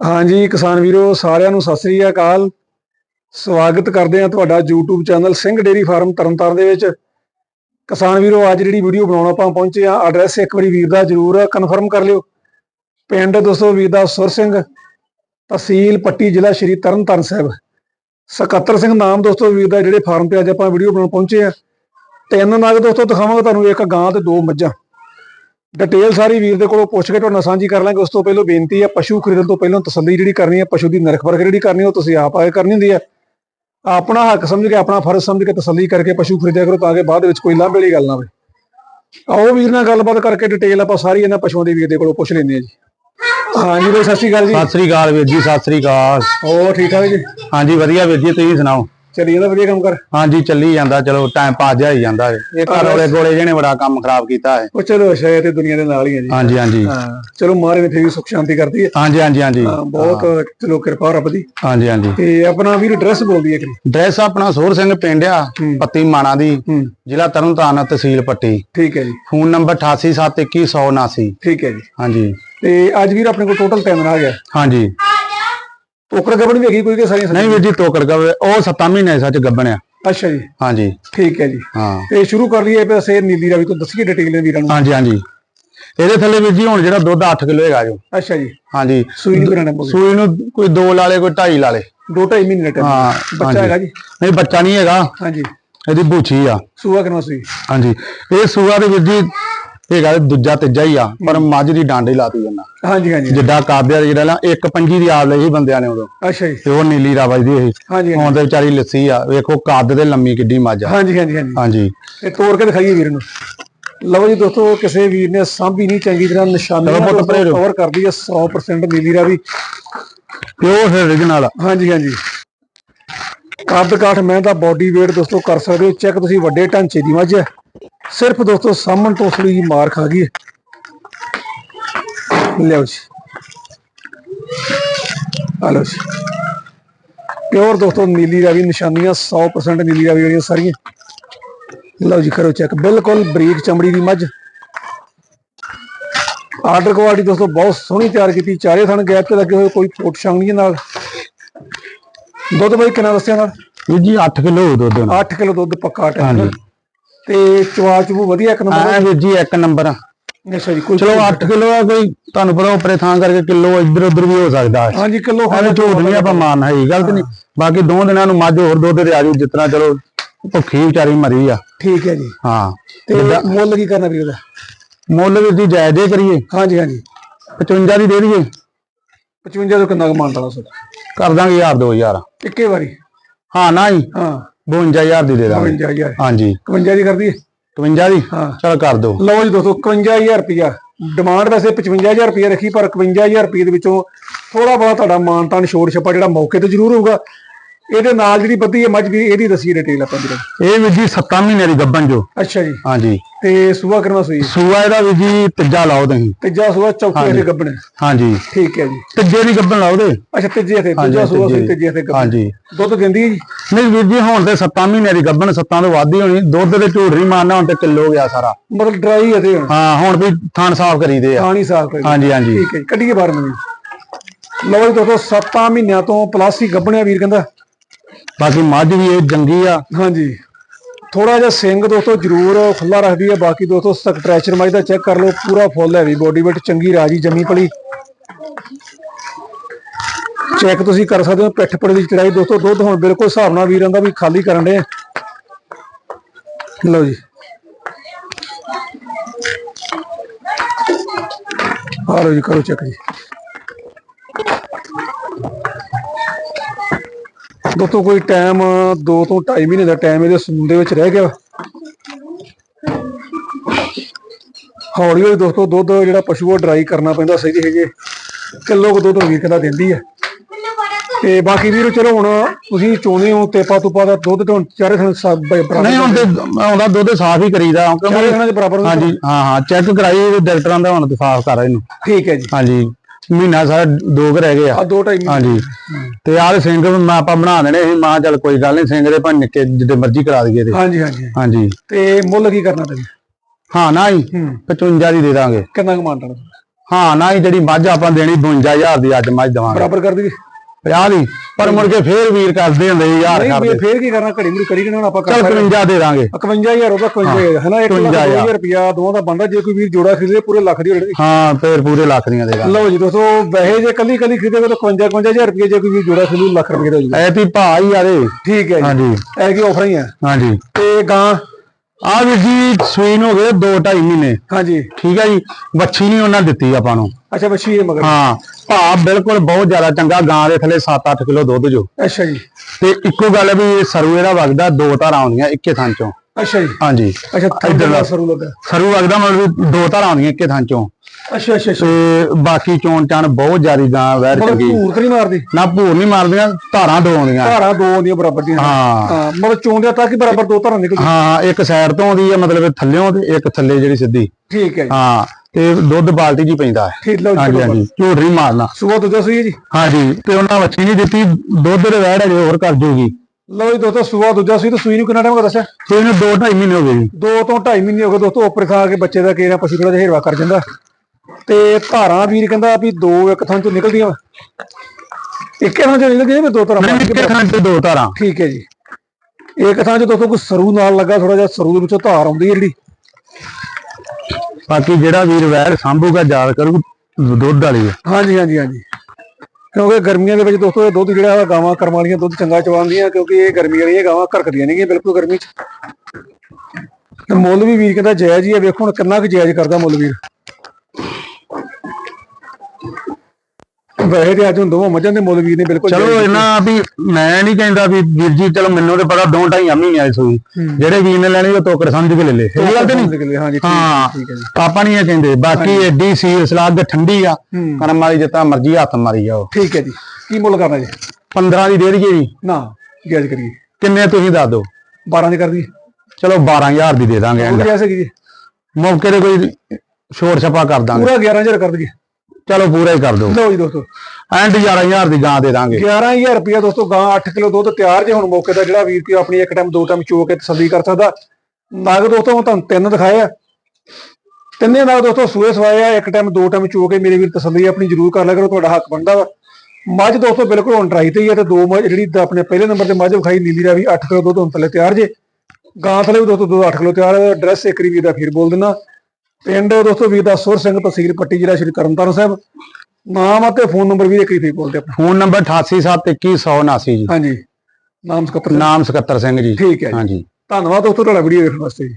ਹਾਂਜੀ, ਕਿਸਾਨ ਵੀਰੋ, ਸਾਰਿਆਂ ਨੂੰ ਸਤਿ ਸ੍ਰੀ ਅਕਾਲ। ਸਵਾਗਤ ਕਰਦੇ ਹਾਂ ਤੁਹਾਡਾ YouTube channel Singh dairy farm Tarn Taran ਦੇ ਵਿੱਚ। ਕਿਸਾਨ ਵੀਰੋ, ਅੱਜ ਜਿਹੜੀ ਵੀਡੀਓ ਬਣਾਉਣ ਆਪਾਂ ਪਹੁੰਚੇ ਆ ਐਡਰੈਸ ਇੱਕ ਵਾਰੀ ਵੀਰ ਦਾ ਜਰੂਰ ਕਨਫਰਮ ਕਰ ਲਿਓ। ਪਿੰਡ ਦੋਸਤੋ ਵੀਰ ਦਾ ਸੁਰ ਸਿੰਘ, ਤਹਿਸੀਲ ਪੱਟੀ ਜ਼ਿਲ੍ਹਾ ਸ਼੍ਰੀ ਤਰਨਤਾਰਨ ਸਾਹਿਬ। ਸਕੱਤਰ ਸਿੰਘ ਨਾਮ ਦੋਸਤੋ ਵੀਰ ਦਾ, ਜਿਹੜੇ ਫਾਰਮ ਤੇ ਅੱਜ ਆਪਾਂ ਵੀਡੀਓ ਬਣਾਉਣ ਪਹੁੰਚੇ ਆ ਤਿੰਨ ਨਗ ਦੋਸਤੋ ਦਿਖਾਵਾਂਗਾ ਤੁਹਾਨੂੰ, ਇੱਕ ਗਾਂ ਤੇ ਦੋ ਮੱਝਾਂ। ਡਿਟੇਲ ਸਾਰੀ ਵੀਰ ਦੇ ਕੋਲੋਂ ਪੁੱਛ ਕੇ ਤੁਹਾਡੇ ਨਾਲ ਸਾਂਝੀ ਕਰ ਲਾਂਗੇ। ਉਸ ਤੋਂ ਪਹਿਲਾਂ ਬੇਨਤੀ ਹੈ ਪਸ਼ੂ ਖਰੀਦਣ ਤੋਂ ਪਹਿਲਾਂ ਤਸੱਲੀ ਜਿਹੜੀ ਕਰਨੀ ਹੈ ਪਸ਼ੂ ਦੀ ਨਿਰਖ ਪਰਖ ਜਿਹੜੀ ਕਰਨੀ ਉਹ ਤੁਸੀਂ ਆਪ ਆਏ ਕਰਨੀ ਹੁੰਦੀ ਹੈ। ਆਪਣਾ ਹੱਕ ਸਮਝ ਕੇ ਆਪਣਾ ਫਰਜ਼ ਸਮਝ ਕੇ ਤਸੱਲੀ ਕਰਕੇ ਪਸ਼ੂ ਖਰੀਦਿਆ ਕਰੋ ਤਾਂ ਕਿ ਬਾਅਦ ਵਿੱਚ ਕੋਈ ਲਾਭ ਵਾਲੀ ਗੱਲ ਨਾ ਹੋਵੇ। ਆਓ ਵੀਰ ਨਾਲ ਗੱਲਬਾਤ ਕਰਕੇ ਡਿਟੇਲ ਆਪਾਂ ਸਾਰੀ ਇਹਨਾਂ ਪਸ਼ੂਆਂ ਦੇ ਵੀਰ ਦੇ ਕੋਲੋਂ ਪੁੱਛ ਲੈਂਦੇ ਹਾਂ ਜੀ। ਹਾਂਜੀ ਬਈ ਸਤਿ ਸ਼੍ਰੀ ਅਕਾਲ ਜੀ। ਸਤਿ ਸ੍ਰੀ ਅਕਾਲ ਵੀਰ ਜੀ ਸਤਿ ਸ੍ਰੀ ਅਕਾਲ। ਹੋਰ ਠੀਕ ਠਾਕ ਜੀ? ਹਾਂਜੀ ਵਧੀਆ ਵੀਰ ਜੀ ਤੁਸੀਂ ਸੁਣਾਓ? ਚੱਲੀ ਜਾਂਦਾ ਵਧੀਆ ਕੰਮ ਕਰ? ਹਾਂਜੀ ਚੱਲੀ ਜਾਂਦਾ ਚਲੋ ਟਾਈਮ ਪਾਸ ਜਿਹਾ ਹੀ ਜਾਂਦਾ ਇਹ। ਘਰ ਵਾਲੇ ਗੋਲੇ ਜਿਹਨੇ ਬੜਾ ਕੰਮ ਖਰਾਬ ਕੀਤਾ ਹੈ ਉਹ ਚਲੋ ਇਹ ਤੇ ਦੁਨੀਆ ਦੇ ਨਾਲ ਹੀ ਹੈ ਜੀ। ਹਾਂਜੀ ਹਾਂਜੀ। ਚਲੋ ਮਹਾਰਾਜ ਨੇ ਫਿਰ ਵੀ ਸੁਖ ਸ਼ਾਂਤੀ ਕਰਦੀ ਹੈ। ਹਾਂਜੀ ਹਾਂਜੀ ਹਾਂਜੀ। ਬਹੁਤ ਚਲੋ ਕਿਰਪਾ ਰੱਬ ਦੀ। ਹਾਂਜੀ ਹਾਂਜੀ। ਤੇ ਆਪਣਾ ਵੀਰ ਐਡਰੈਸ ਬੋਲਦੀ ਹੈ ਕਿ ਡਰੈਸ ਆਪਣਾ ਸੋਰ ਸਿੰਘ ਪਿੰਡ ਆ। ਪੱਤੀ ਮਾਣਾ ਦੀ ਜ਼ਿਲ੍ਹਾ ਤਰਨਤਾਰਨ ਤਹਿਸੀਲ ਪੱਟੀ। ਠੀਕ ਹੈ ਜੀ। ਫੋਨ ਨੰਬਰ 88712179 ਠੀਕ ਹੈ ਜੀ। ਹਾਂਜੀ। ਤੇ ਅੱਜ ਵੀਰ ਆਪਣੇ ਕੋਲ ਟੋਟਲ ਟਾਈਮ ਆ ਗਿਆ। ਹਾਂਜੀ। ਟੋਕਰ ਗੱਬਣ ਵੀ ਹੈਗੀ ਕੋਈ ਕਿ ਸਾਰੀਆਂ ਨਹੀਂ ਵੀਰ ਜੀ ਟੋਕਰ ਗਵੇ ਉਹ 7 ਮਹੀਨੇ ਸੱਚ ਗੱਬਣਿਆ ਅੱਛਾ ਜੀ। ਹਾਂਜੀ। ਠੀਕ ਹੈ ਜੀ। ਹਾਂ। ਤੇ ਸ਼ੁਰੂ ਕਰ ਲਈਏ ਫਿਰ ਸੇ ਨੀਲੀ ਰਾਵੀ ਤੋਂ ਦੱਸੀਏ ਡਿਟੇਲ ਨੇ ਵੀਰਾਂ ਨੂੰ। ਹਾਂਜੀ ਹਾਂਜੀ। ਇਹਦੇ ਥੱਲੇ ਵੀਰ ਜੀ ਹੁਣ ਜਿਹੜਾ ਦੁੱਧ 8 ਕਿਲੋ ਹੈਗਾ ਜੋ। ਅੱਛਾ ਜੀ। ਹਾਂਜੀ। ਸੂਈ ਨਹੀਂ ਬਣਾਣਾ ਬੋਲ ਸੂਈ ਨੂੰ ਕੋਈ 2 ਲਾਲੇ ਕੋਈ 2.5 ਲਾਲੇ ਦੋ ਢਾਈ ਮਹੀਨੇ ਦਾ ਹਾਂ, ਟਾਈਮ ਬੱਚਾ। ਹੈਗਾ ਜੀ? ਨਹੀਂ ਬੱਚਾ ਨਹੀਂ ਹੈਗਾ। ਹਾਂਜੀ। ਇਹਦੀ ਬੂਛੀ ਆ। ਸੂਆ ਕਿੰਨਾ ਸੂਈ? ਹਾਂਜੀ। ਇਹ ਸੂਆ ਦੇ ਵਿੱਚ ਜੀ ਹੈਗਾ ਦੂਜਾ ਤੀਜਾ ਹੀ ਆ ਪਰ ਮੱਝ ਦੀ ਡਾਂਡੀ ਲਾਤੀ ਜਾਂਦਾ। ਹਾਂਜੀ ਹਾਂਜੀ। ਜਿੱਦਾਂ ਕਾਬਿਆ ਜਿਹੜਾ ਨਾ ਇੱਕ ਪੰਜੀ ਦੀ ਆਪ ਲਈ ਸੀ ਬੰਦਿਆਂ ਨੇ ਉਦੋਂ। ਅੱਛਾ ਜੀ। ਤੇ ਉਹ ਨੀਲੀ ਰਾਵਜ ਦੀ ਇਹ ਹਾਂਜੀ ਹੁਣ ਤੇ ਵਿਚਾਰੀ ਲੱਸੀ ਆ ਵੇਖੋ ਕੱਦ ਤੇ ਲੰਮੀ ਕਿੱਡੀ ਮੱਝ ਆ। ਹਾਂਜੀ ਹਾਂਜੀ ਹਾਂਜੀ। ਹਾਂਜੀ। ਇਹ ਤੋੜ ਕੇ ਦਿਖਾਈਏ ਵੀਰ ਨੂੰ। ਲਓ ਜੀ ਦੋਸਤੋ ਕਿਸੇ ਵੀਰ ਨੇ ਸਾਂਭੀ ਨਹੀਂ ਚੰਗੀ ਤਰ੍ਹਾਂ ਨਿਸ਼ਾਨੀ। ਕਵਰ ਕਰਦੀ ਹੈ 100% ਨੀਲੀ ਰਾਵੀ। ਪਿਓਰ ਆ ਹਾਂਜੀ ਹਾਂਜੀ। ਕੱਦ ਕਾਠ ਮੈਂ ਤਾਂ ਬਾਡੀ weight ਦੋਸਤੋ ਕਰ ਸਕਦੇ ਹੋ। ਚੈੱਕ ਤੁਸੀਂ ਵੱਡੇ ਢਾਂਚੇ ਦੀ ਮੱਝ ਹੈ। ਸਿਰਫ ਦੋਸਤੋ ਸਾਹਮਣ ਤੋਂ ਥੋੜੀ ਜਿਹੀ ਮਾਰ ਖਾ ਗਈ ਹੈ। ਲਿਆਓ ਜੀ। ਆ ਲਓ ਜੀ। ਪਿਓਰ ਦੋਸਤੋ ਨੀਲੀ ਰਾਵੀ ਨਿਸ਼ਾਨੀਆਂ 100% ਨੀਲੀ ਰਾਵੀ ਜਿਹੜੀਆਂ ਸਾਰੀਆਂ। ਲਓ ਜੀ ਕਰੋ ਚੈੱਕ। ਬਿਲਕੁਲ ਬਰੀਕ ਚਮੜੀ ਦੀ ਮੱਝ। ਆਰਡਰ ਕੁਆਲਿਟੀ ਦੋਸਤੋ ਬਹੁਤ ਸੋਹਣੀ ਤਿਆਰ ਕੀਤੀ। ਚਾਰੇ ਥਣ ਗੈਪ ਤੇ ਲੱਗੇ ਹੋਏ ਕੋਈ ਫੋਟ ਛਾਂਗ ਨਹੀਂ ਨਾਲ। ਦੁੱਧ ਬਾਈ ਕਿੰਨਾ ਦੱਸਿਆ ਨਾਲ? ਜੀ 8 ਕਿਲੋ ਦੁੱਧ ਹੋਣਾ। 8 ਕਿਲੋ ਦੁੱਧ ਪੱਕਾ ਹਾਂਜੀ। ਤੇ ਚਵਾ ਚਬੂ ਵਧੀਆ ਇੱਕ ਨੰਬਰ ਵੀਰ ਜੀ ਇੱਕ ਨੰਬਰ ਅੱਛਾ ਜੀ ਕੋਈ ਚਲੋ 8 ਕਿਲੋ ਆ ਕੋਈ ਤੁਹਾਨੂੰ ਪਤਾ ਉਪਰੇ ਥਾਂ ਕਰਕੇ ਕਿਲੋ ਇੱਧਰ ਉੱਧਰ ਵੀ ਹੋ ਸਕਦਾ। ਹੈ ਹਾਂਜੀ ਕਿਲੋ ਐਵੇਂ ਝੂਠ ਨਹੀਂ ਆਪਾਂ ਮਾਨ ਹੈ ਗਲਤ ਨਹੀਂ। ਬਾਕੀ ਦੋ ਦਿਨਾਂ ਨੂੰ ਮੱਝ ਹੋਰ ਦੁੱਧ ਤੇ ਆ ਜੂ ਜਿਤਨਾ ਚਲੋ ਭੁੱਖੀ ਵਿਚਾਰੀ ਮਰੀ ਆ। ਠੀਕ ਹੈ ਜੀ। ਹਾਂ। ਤੇ ਮੁੱਲ ਕੀ ਕਰਨਾ ਵੀਰ ਦਾ? ਮੁੱਲ ਵੀ ਦੀ ਜਾਇਜ਼ ਹੀ ਕਰੀਏ। ਹਾਂਜੀ ਹਾਂਜੀ। 55 ਦੀ ਦੇ ਦਈਏ। 55 ਤੋਂ ਕਿੰਨਾ ਕਮਾਉਂਦਾ ਉਸ ਕਰ ਦਾਂਗੇ ਯਾਰ 2000 ਇੱਕੇ ਵਾਰੀ? ਹਾਂ ਨਾ ਹੀ ਹਾਂ। 52000 ਦੀ ਦੇ ਦਾਂਗੇ। 55000 ਹਾਂਜੀ। 51 ਦੀ ਕਰਦੀ 52 ਦੀ? ਹਾਂ। ਚਲ ਕਰ ਦੋ ਲਓ ਜੀ ਦੋਸਤੋ 51000 ਰੁਪਿਆ ਡਿਮਾਂਡ ਵੈਸੇ 55000 ਰੁਪਿਆ ਰੱਖੀ ਪਰ 51000 ਰੁਪਏ ਦੇ ਵਿੱਚੋਂ ਥੋੜਾ ਬਹੁਤ ਤੁਹਾਡਾ ਮਾਨਤਾਨ ਛੋੜ ਛੱਪਾ ਜਿਹੜਾ ਮੌਕੇ ਤੇ ਜ਼ਰੂਰ ਹੋਊਗਾ। ਇਹਦੇ ਨਾਲ ਜਿਹੜੀ ਬੱਦੀ ਹੈ ਮੱਝ ਵੀ ਇਹਦੀ ਦਸੀ ਡਿਟੇਲ ਆਪਾਂ ਵੀਰੇ ਇਹ ਵੀ ਜੀ 7 ਮਹੀਨੇ ਦੀ ਗੱਬਨ ਜੋ। ਅੱਛਾ ਜੀ। ਹਾਂਜੀ। ਤੇ ਸੂਆ ਕਰਨਾ ਸੂਈ ਸੂਆ ਇਹਦਾ ਵੀ ਜੀ ਤੀਜਾ ਲਾਓ ਤੁਸੀਂ। ਤੀਜਾ ਸੂਆ ਚੌਥੇ ਦੇ ਗੱਬਣੇ ਹਾਂਜੀ। ਠੀਕ ਹੈ ਜੀ। ਤੀਜੇ ਦੀ ਗੱਬਨ ਲਾਓ ਦੇ ਅੱਛਾ ਤੀਜੇ ਤੇ ਦੂਜਾ ਸੂਆ ਸੀ ਤੀਜੇ। ਤੇ ਗੱਬਣ ਹਾਂਜੀ। ਦੁੱਧ ਦਿੰਦੀ ਹੈ ਜੀ? ਨਹੀਂ ਵੀਰ ਜੀ ਹੁਣ ਤੇ 7 ਮਹੀਨੇ ਦੀ ਗੱਬਨ 7 ਤੋਂ ਵੱਧ ਹੀ ਹੋਣੀ। ਦੁੱਧ ਦੇ ਝੂਠ ਨਹੀਂ ਮਾਰਨਾ ਹੁਣ ਤੇ ਕਿਲੋ ਗਿਆ ਸਾਰਾ। ਮਤਲਬ ਡਰਾਈ ਹੈ ਤੇ ਹੁਣ? ਹਾਂ ਹੁਣ ਵੀ ਥਾਣ ਸਾਫ਼ ਕਰੀਦੇ ਆ। ਪਾਣੀ ਸਾਫ਼ ਕਰੀ ਹਾਂਜੀ ਹਾਂਜੀ। ਠੀਕ ਹੈ ਕੱਢੀਏ ਬਾਹਰ ਨੂੰ ਲਓ ਜੀ ਦੋਸਤੋ 7 ਮਹੀਨਿਆਂ ਤੋਂ ਪਲੱਸ ਗੱਬਣਿਆ ਵੀਰ ਕਹਿੰਦਾ। ਬਾਕੀ ਮੱਝ ਵੀ ਇਹ ਚੰਗੀ ਆ। ਹਾਂਜੀ। ਥੋੜਾ ਜਿਹਾ ਸਿੰਗ ਦੋਸਤੋ ਜ਼ਰੂਰ ਖੁੱਲਾ ਰੱਖਦੀ ਹੈ ਬਾਕੀ ਦੋਸਤੋ ਸਟ੍ਰੈਚਰ ਮਾਈ ਦਾ ਚੈੱਕ ਕਰ ਲਓ। ਪੂਰਾ ਫੁੱਲ ਹੈਵੀ ਬੋਡੀ weight ਚੰਗੀ ਰਾਜੀ ਜੰਮੀ ਪਲੀ। ਚੈੱਕ ਤੁਸੀਂ ਕਰ ਸਕਦੇ ਹੋ। ਪਿੱਠ ਪੜੇ ਦੀ ਚੜਾਈ ਦੋਸਤੋ ਦੁੱਧ ਹੁਣ ਬਿਲਕੁਲ ਹਿਸਾਬ ਨਾਲ ਵੀਰਾਂ ਦਾ ਵੀ ਖਾਲੀ ਕਰਨ ਦੇ ਲਓ ਜੀ। ਆ ਜੀ, ਕਰੋ ਚੈੱਕ ਜੀ। ਦੋਸਤੋ ਕੋਈ ਟਾਈਮ 2 ਤੋਂ 2.5 ਮਹੀਨੇ ਦਾ ਟਾਈਮ ਇਹਦੇ ਸੂਣ ਦੇ ਵਿੱਚ ਰਹਿ ਗਿਆ। ਹੌਲੀ ਹੌਲੀ ਦੋਸਤੋ ਦੁੱਧ ਜਿਹੜਾ ਪਸ਼ੂ ਉਹ ਡਰਾਈ ਕਰਨਾ ਪੈਂਦਾ ਸਹੀ ਜਿਹੇ ਕਿਲੋ ਕੁ ਦੁੱਧ ਵੀਰ ਕਹਿੰਦਾ ਦਿੰਦੀ ਹੈ ਤੇ ਬਾਕੀ ਵੀਰੋ ਚਲੋ ਹੁਣ ਤੁਸੀਂ ਚੋਣੇ ਹੋ ਤੇਪਾ ਤੁਪਾ ਦਾ ਦੁੱਧ ਤੇ ਹੁਣ ਚਾਰੇ ਥਣ ਸਭ ਬਰਾਬਰ ਨਹੀਂ ਹੁਣ ਤੇ ਆਉਂਦਾ ਦੁੱਧ ਸਾਫ਼ ਹੀ ਕਰੀਦਾ ਚਾਰੇ ਕਿਉਂਕਿ ਥਣਾਂ ਦੇ ਬਰਾਬਰ ਹਾਂਜੀ ਹਾਂ ਹਾਂ ਚੈੱਕ ਕਰਾਈ ਡਾਕਟਰਾਂ ਦਾ ਹੁਣ ਤੇ ਸਾਫ਼ ਕਰ ਇਹਨੂੰ ਠੀਕ ਹੈ ਜੀ। ਹਾਂਜੀ। ਮਹੀਨਾ ਸਾਰਾ ਦੋ ਕੁ ਰਹਿ ਗਏ ਆ। ਆ ਦੋ ਢਾਈ ਮਹੀਨੇ। ਹਾਂਜੀ। ਤੇ ਆਹ ਸਿੰਘ ਮੈਂ ਆਪਾਂ ਬਣਾ ਦੇਣੇ ਸੀ ਮਾਂ ਚੱਲ ਕੋਈ ਗੱਲ ਨਹੀਂ ਸਿੰਘ ਦੇ ਭਾਵੇਂ ਨਿੱਕੇ ਜਿੱਦੇ ਮਰਜ਼ੀ ਕਰਾ ਦਈਏ ਤੇ ਹਾਂਜੀ ਹਾਂਜੀ। ਹਾਂਜੀ। ਤੇ ਮੁੱਲ ਕੀ ਕਰਨਾ ਤੇ ਹਾਂ ਨਾ ਹੀ ਹੂੰ। 55 ਦੀ ਦੇ ਦਾਂਗੇ। ਕਿੰਨਾ ਕੁ ਮੰਨਣਾ ਹਾਂ ਨਾ ਹੀ ਜਿਹੜੀ ਮੱਝ ਆਪਾਂ ਦੇਣੀ 52000 ਦੀ ਅੱਜ ਮੱਝ ਦਵਾਂਗੇ। ਬਰਾਬਰ ਕਰ ਦਈਏ। 50 ਦੀ ਪਰ ਮੁੜ ਕੇ ਫੇਰ ਵੀਰ ਕਰਦੇ ਹੁੰਦੇ ਯਾਰ ਨਹੀਂ ਕਰਦੇ। ਵੀ ਫੇਰ ਕੀ ਕਰਨਾ ਘੜੀ ਮੁੜੀ ਕਰੀ ਹੁਣ ਆਪਾਂ ਕਰ ਚੱਲ ਸਕਦੇ 51 ਦੇ ਦਾਂਗੇ। 51000 ਉਹਦਾ 51000 ਹੈ ਨਾ 1 ਲੱਖ 51,000 2000 ਰੁਪਿਆ ਦੋਵਾਂ ਦਾ ਬੰਦਾ ਜੇ ਕੋਈ ਵੀਰ ਜੋੜਾ ਖਰੀਦੇ ਪੂਰੇ ਲੱਖ ਦੀ ਹੋਣੀ। ਹਾਂ ਫੇਰ ਪੂਰੇ ਲੱਖ ਦੀਆਂ ਦੇ ਦਾਂਗੇ। ਲਓ ਜੀ ਦੋਸਤੋ ਵੈਸੇ ਜੇ ਕੱਲੀ ਕੱਲੀ ਖਰੀਦੇਗਾ ਤਾਂ 55 55000 ਰੁਪਏ ਜੇ ਕੋਈ ਵੀਰ ਜੋੜਾ ਖਰੀਦੂ ਲੱਖ ਰੁਪਏ ਦਾ ਹੋ ਜਾਊਗਾ। ਐ ਤੀ ਭਾ ਹੀ ਯਾਰੇ ਠੀਕ ਹੈ ਜੀ। ਹਾਂਜੀ। ਇਹ ਕੀ ਆਫਰ ਹੀ ਹੈ ਹਾਂਜੀ। ਤੇ ਗਾਂ? ਆ ਵੀਰ ਜੀ ਸੂਈ ਨੂੰ ਹੋ ਗਏ 2 2.5 ਮਹੀਨੇ। ਹਾਂਜੀ। ਠੀਕ ਹੈ ਜੀ ਬੱਚੀ ਨਹੀਂ ਉਹਨਾਂ ਦਿੱਤੀ ਆਪਾਂ ਨੂੰ। ਅੱਛਾ ਬੱਚੀ ਹੈ ਮਗਰ। ਹਾਂ। ਭਾ ਬਿਲਕੁਲ ਬਹੁਤ ਜ਼ਿਆਦਾ ਚੰਗਾ ਗਾਂ ਦੇ ਥੱਲੇ 7-8 ਕਿਲੋ ਦੁੱਧ ਜੋ। ਅੱਛਾ ਜੀ। ਤੇ ਇੱਕੋ ਗੱਲ ਹੈ ਵੀ ਸਰੂ ਇਹਦਾ ਵਗਦਾ ਦੋ ਧਾਰਾਂ ਆਉਂਦੀਆਂ ਇੱਕੇ ਥਾਂ ਚੋਂ। ਅੱਛਾ ਜੀ। ਹਾਂਜੀ। ਅੱਛਾ ਇੱਧਰ ਦਾ। ਦਾ ਸਰੂ ਲੱਗਾ ਸਰੂ ਵਗਦਾ ਮਤਲਬ ਦੋ ਧਾਰਾਂ ਆਉਂਦੀਆਂ ਇੱਕੇ ਥਾਂ ਚੋਂ। ਅੱਛਾ ਅੱਛਾ ਤੇ ਬਾਕੀ ਚੋਣ ਚਾਣ ਬਹੁਤ ਜ਼ਿਆਦੀ ਗਾਂ ਵੈਰ ਚੰਗੀ। ਭੂਰ ਨਹੀਂ ਮਾਰਦੀ? ਨਾ ਭੂਰ ਨਹੀਂ ਮਾਰਦੀਆਂ ਧਾਰਾਂ ਦੋ ਆਉਂਦੀਆਂ। ਧਾਰਾਂ ਦੋ ਆਉਂਦੀਆਂ ਬਰਾਬਰ ਦੀਆਂ। ਹਾਂ। ਮਤਲਬ ਚੋਂਦਿਆ ਤੱਕ ਹੀ ਬਰਾਬਰ ਦੋ ਧਾਰਾਂ ਨਿਕਲਦੀਆਂ? ਹਾਂ ਇੱਕ ਸਾਈਡ ਤੋਂ ਆਉਂਦੀ ਹੈ ਮਤਲਬ ਥੱਲਿਓਂ ਤੇ ਇੱਕ ਥੱਲੇ ਜਿਹੜੀ ਸਿੱਧੀ। ਠੀਕ ਹੈ ਹਾਂ। ਤੇ ਦੁੱਧ ਬਾਲਟੀ ਜੀ ਪੈਂਦਾ ਹੈ। ਠੀਕ ਲਓ ਹਾਂਜੀ ਜੀ ਹਾਂਜੀ ਝੂਠ ਨਹੀਂ ਮਾਰਨਾ। ਸੁਬਹ ਦੂਜਾ ਸੂਈ ਹੈ ਜੀ। ਹਾਂਜੀ ਤੇ ਉਹਨਾਂ ਬੱਚੀ ਨਹੀਂ ਦਿੱਤੀ ਦੁੱਧ ਦੇ ਵੈੜ ਅਜੇ ਹੋਰ ਕਰ ਜੂਗੀ। ਲਓ ਜੀ ਦੋਸਤੋ ਸੁਬਹ ਦੂਜਾ ਸੂਈ ਤੇ ਸੂਈ ਨੂੰ ਕਿੰਨਾ ਟਾਈਮ ਹੋ ਦੱਸਿਆ? ਤੇ ਇਹਨੂੰ 2.5 ਮਹੀਨੇ ਹੋ ਗਏ ਜੀ। ਦੋ ਤੋਂ 2.5 ਮਹੀਨੇ ਹੋ ਗਏ ਦੋਸਤੋ ਉੱਪਰ ਖਾ ਕੇ ਬੱਚੇ ਦਾ ਕੇਰਾ ਪਸ਼ੂ ਥੋੜਾ ਜਿਹਾ ਹਿਰਵਾ ਕਰ ਜਾਂਦਾ। ਤੇ ਧਾਰਾਂ ਵੀਰ ਕਹਿੰਦਾ ਵੀ ਦੋ ਇੱਕ ਥਾਂ ਚੋਂ ਨਿਕਲਦੀਆਂ ਵਾਂ। ਇੱਕੇ ਥਾਂ ਚੋਂ ਨਿਕਲਦੀਆਂ ਵੀ ਦੋ ਧਾਰਾਂ ਨਹੀਂ ਮਾਰ ਕੇ ਇੱਕੇ ਥਾਂ ਤੇ ਦੋ ਧਾਰਾਂ। ਠੀਕ ਹੈ ਜੀ। ਇੱਕ ਥਾਂ 'ਚ ਦੋਸਤੋ ਕੋਈ ਸਰੂ ਨਾਲ ਲੱਗਾ ਥੋੜਾ ਜਿਹਾ ਸਰੂ ਦੇ ਵਿੱਚੋਂ ਧਾਰ ਆਉਂਦੀ ਹੈ ਜਿਹੜੀ। ਬਾਕੀ ਜਿਹੜਾ ਵੀਰ ਵੈਰ ਸੰਭੂਗਾ, ਯਾਦ ਕਰੂ, ਦੁੱਧ ਵਾਲੀ ਹੈ ਹਾਂਜੀ ਹਾਂਜੀ ਹਾਂਜੀ। ਕਿਉਂਕਿ ਗਰਮੀਆਂ ਦੇ ਵਿੱਚ ਦੋਸਤੋ, ਇਹ ਦੁੱਧ ਜਿਹੜਾ ਗਾਵਾਂ ਕਰਮ ਵਾਲੀਆਂ ਦੁੱਧ ਚੰਗਾ ਚਵਾਉਂਦੀਆਂ ਕਿਉਂਕਿ ਇਹ ਗਰਮੀ ਵਾਲੀਆਂ ਗਾਵਾਂ ਘਰਕਦੀਆਂ ਨਹੀਂ ਬਿਲਕੁਲ ਗਰਮੀ 'ਚ। ਤੇ ਮੁੱਲ ਵੀ ਵੀਰ ਕਹਿੰਦਾ ਜਾਇਜ਼ ਹੀ ਹੈ ਵੇਖੋ ਹੁਣ ਕਿੰਨਾ ਕੁ ਜਾਇਜ਼ ਕਰਦਾ ਮੁੱਲ ਵੀਰ। ਵੈਸੇ ਤੇ ਅੱਜ ਹੁਣ ਦੋਵਾਂ ਮੱਝਾਂ ਦੇ ਮੁੱਲ ਵੀਰ ਨੇ ਬਿਲਕੁਲ ਚਲੋ ਇਹਨਾਂ ਵੀ ਮੈਂ ਨਹੀਂ ਕਹਿੰਦਾ ਵੀ ਵੀਰ ਜੀ ਚਲੋ ਮੈਨੂੰ ਤੇ ਪਤਾ ਦੋ ਢਾਈ ਮਹੀਨੇ ਆਏ ਸੋਈ। ਜਿਹੜੇ ਵੀਰ ਨੇ ਲੈਣੀ ਉਹ ਟੋਕਰ ਸਮਝ ਕੇ ਲੈ ਲੇ ਇਹ ਗੱਲ ਤੇ ਨਹੀਂ? ਹਾਂ ਆਪਾਂ ਨਹੀਂ ਇਹ ਕਹਿੰਦੇ ਬਾਕੀ ਐਡੀ ਸੀ ਸਲਾਦ ਠੰਡੀ ਆ। ਕਰਮ ਵਾਲੀ ਜਿੱਤਾ ਮਰਜ਼ੀ ਹੱਥ ਮਾਰੀ ਜਾਓ। ਠੀਕ ਹੈ ਜੀ। ਕੀ ਮੁੱਲ ਕਰਨਾ ਜੀ? 15 ਦੀ ਦੇ ਦਈਏ ਜੀ ਨਾ ਜਾਇਜ਼ ਕਰੀਏ। ਕਿੰਨੇ ਤੁਸੀਂ ਦੱਸ ਦਿਓ? 12 ਦੀ ਕਰ ਦਈਏ। ਚਲੋ 12000 ਦੀ ਦੇ ਦਾਂਗੇ ਜੀ? ਮੌਕੇ ਤੇ ਕੋਈ ਛੋੜ ਛਪਾ ਕਰ ਦਾਂਗੇ। ਪੂਰਾ 11000 ਕਰ ਦਈਏ। ਚਲੋ ਪੂਰਾ ਹੀ ਕਰ ਦਿਓ। ਲਓ ਜੀ ਦੋਸਤੋ। ਐਂਡ 11000 ਦੀ ਗਾਂ ਦੇ ਦਾਂਗੇ। 11000 ਰੁਪਇਆ ਦੋਸਤੋ ਗਾਂ 8 ਕਿਲੋ ਦੁੱਧ ਤਿਆਰ ਜੇ ਹੁਣ ਮੌਕੇ ਦਾ ਜਿਹੜਾ ਵੀਰ ਕੀ ਆਪਣੀ ਇੱਕ ਟਾਈਮ ਦੋ ਟਾਈਮ ਚੋ ਕੇ ਤਸੱਲੀ ਕਰ ਸਕਦਾ। ਨਗ ਦੋਸਤੋ ਮੈਂ ਤੁਹਾਨੂੰ ਤਿੰਨ ਦਿਖਾਏ ਆ। ਤਿੰਨੇ ਨਗ ਦੋਸਤੋ ਸੂਏ ਸਵਾਏ ਆ ਇੱਕ ਟਾਈਮ ਦੋ ਟਾਈਮ ਚੋ ਕੇ ਮੇਰੇ ਵੀਰ ਤਸੱਲੀ ਆਪਣੀ ਜ਼ਰੂਰ ਕਰ ਲਿਆ ਕਰੋ ਤੁਹਾਡਾ ਹੱਕ ਬਣਦਾ ਵਾ। ਮੱਝ ਦੋਸਤੋ ਬਿਲਕੁਲ ਹੁਣ ਟਰਾਈ ਤੇ ਹੀ ਆ ਤੇ ਦੋ ਮੱਝ ਜਿਹੜੀ ਆਪਣੇ ਪਹਿਲੇ ਨੰਬਰ ਤੇ ਮੱਝ ਵਿਖਾਈ ਨੀਲੀ ਰਾਵੀ 8 ਕਿਲੋ ਦੁੱਧ ਹੁਣ ਥੱਲੇ ਤਿਆਰ ਜੇ। ਗਾਂ ਥੱਲੇ ਵੀ ਦੋਸਤੋ ਦੁੱਧ 8 ਕਿਲੋ ਤਿਆਰ ਹੈ ਐਡਰੈਸ ਇੱਕ ਵਾਰੀ ਵੀਰ ਦਾ ਫਿਰ ਬੋਲ ਦਿੰਦਾ। ਪਿੰਡ ਦੋਸਤੋ ਵੀਰ ਦਾ ਸੁਰ ਸਿੰਘ ਤਹਿਸੀਲ ਪੱਟੀ ਜ਼ਿਲ੍ਹਾ ਸ਼੍ਰੀ ਤਰਨਤਾਰਨ ਸਾਹਿਬ। ਨਾਮ ਅਤੇ ਫੋਨ ਨੰਬਰ ਵੀ ਇੱਕ ਵਾਰੀ ਫਿਰ ਬੋਲਦੇ ਆਪਣਾ ਫੋਨ ਨੰਬਰ 88712179 ਜੀ। ਹਾਂਜੀ ਨਾਮ ਸਕੱਤਰ ਨਾਮ ਸਕੱਤਰ ਸਿੰਘ ਜੀ। ਠੀਕ ਹੈ ਜੀ। ਹਾਂਜੀ। ਧੰਨਵਾਦ ਦੋਸਤੋ ਤੁਹਾਡਾ ਵੀਡੀਓ ਵੇਖਣ ਵਾਸਤੇ ਜੀ।